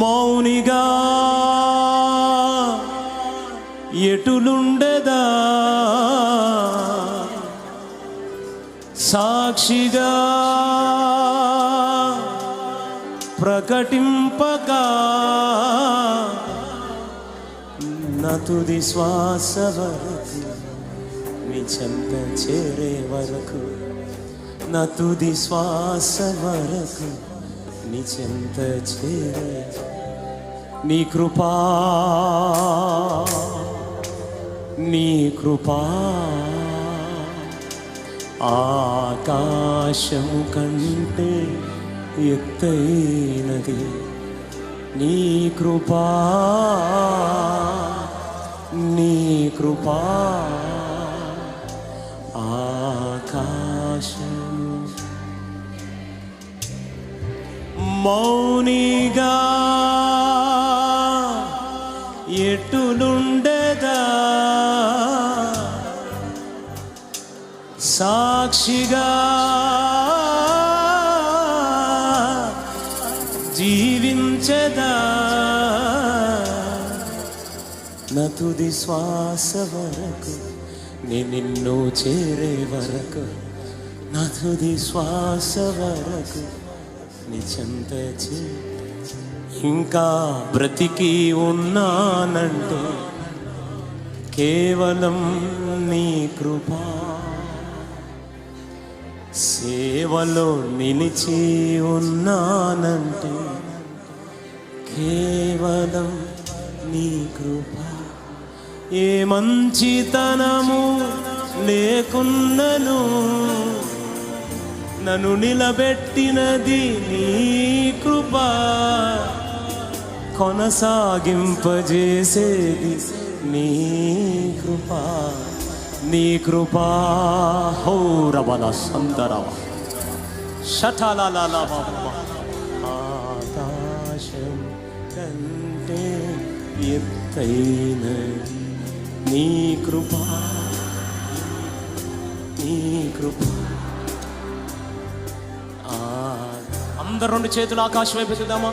మౌనిగా ఎటులుండదా? సాక్షిగా ప్రకటింపగా నతుది శ్వాస వరకు మీ చెంత చేరే వరకు నతుది శ్వాస వరకు నీ చెంత చేరే నీ కృపా నీ కృపా. ఆకాశము కంటే ఎత్తైనది నీ కృపా నీ కృపా. ఆకాశము మౌనిగా ఎటులుండెదా సాక్షిగా జీవించదా? నతుది శ్వాస వరకు నిన్ను చేరే వరకు నతుది శ్వాస వరకు నీ ఇంకా బ్రతికి ఉన్నానంటే కేవలం నీ కృపా. సేవలో నిలిచి ఉన్నానంటే కేవలం నీ కృప. ఏ మంచితనము లేకున్నను నన్ను నిలబెట్టినది నీ కృప. కొనసాగింపజేసేది నీ కృప. నీ కృపా. హౌరబల సందరవ శఠలల ఆకాశం కంటే ఎత్తైనది నీ కృపా. నీ కృపా. అందరు రెండు చేతులు ఆకాశం వైపు ఎత్తుదామా?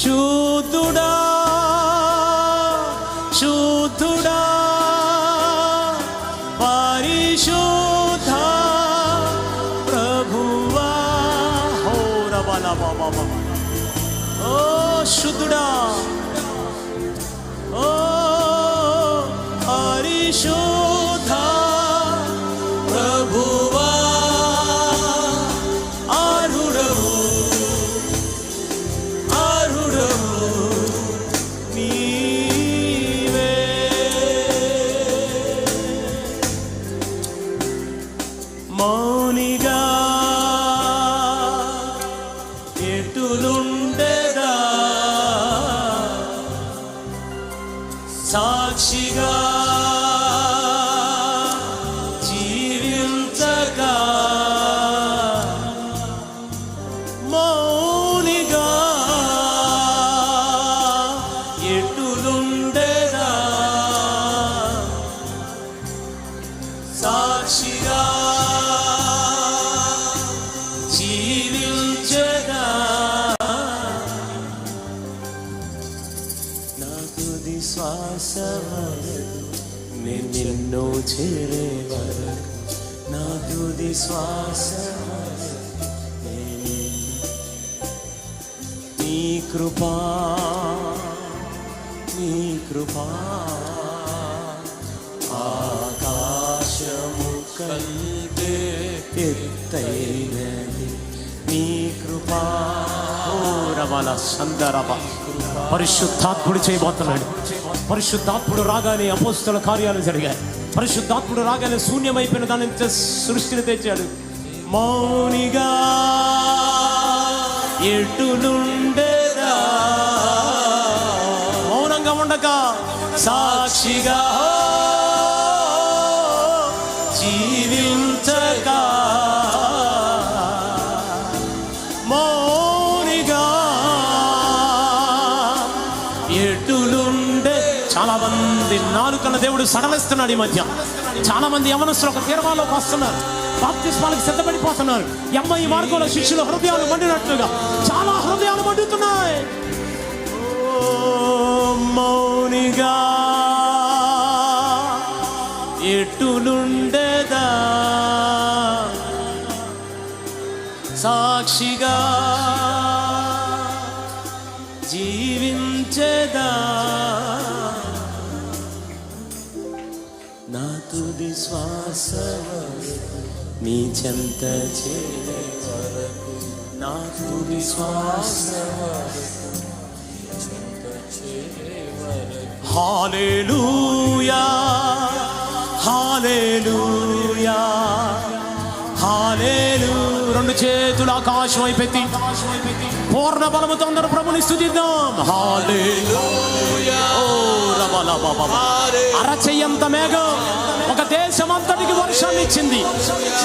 శూతుడా శుద్ధుడా పరిశుద్ధ ప్రభువా. హోర బల బాబా ఓ శుద్ధుడా ఓ పరిశుద్ధ. సాక్షిగా జీవించగా మో శ్వాస నేను నిన్ను చేరే వరకు నా తుది శ్వాస నీ కృపా నీ కృపా ఆకాశము కంటే ఎత్తైనది నీ కృపా రమణ రవాల సందరవ పరిశుద్ధాత్ముడు చేయబోతున్నాడు. పరిశుద్ధాత్ముడు రాగానే అపోస్తుల కార్యాలు జరిగాయి. పరిశుద్ధాత్ముడు రాగానే శూన్యమైపోయిన దాని సృష్టిని తెచ్చాడు. మౌనిగా ఎటునుండేదా మౌనంగా ఉండక. సాక్షిగా జీవించగా ఉంది నాలుకల దేవుడు సడలిస్తున్నాడు ఈ మధ్య. చాలా మంది యవనస్తులు ఒక తీర్మాలోకి వస్తున్నారు. బాప్తిస్మాలకు సిద్ధపడిపోతున్నారు. ఎమ్మ ఈ మార్గంలో శిష్యుల హృదయాలు మండినట్లుగా చాలా హృదయాలు మండుతున్నాయి. ఓ మౌనిగా ఎటులుండేదా సాక్షిగా తుది శ్వాస నీ చెంత చేరే వరకు నా తుది శ్వాస హాలేలూయా హాలేలూయా చేతులు ఆకాశం వైపెత్తి పూర్ణ బలముతో అందరూ ప్రభుని స్థుతిద్దాం. అరచెయ్యంత మేఘం. ఒక దేశం అంతటికి వర్షాన్ని ఇచ్చింది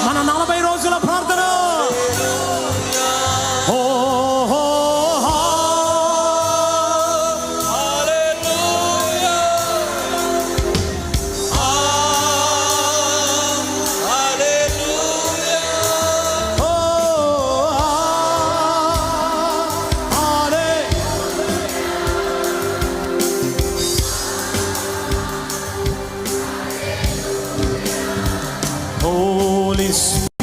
మన నలభై రోజుల ప్రార్థన. lhes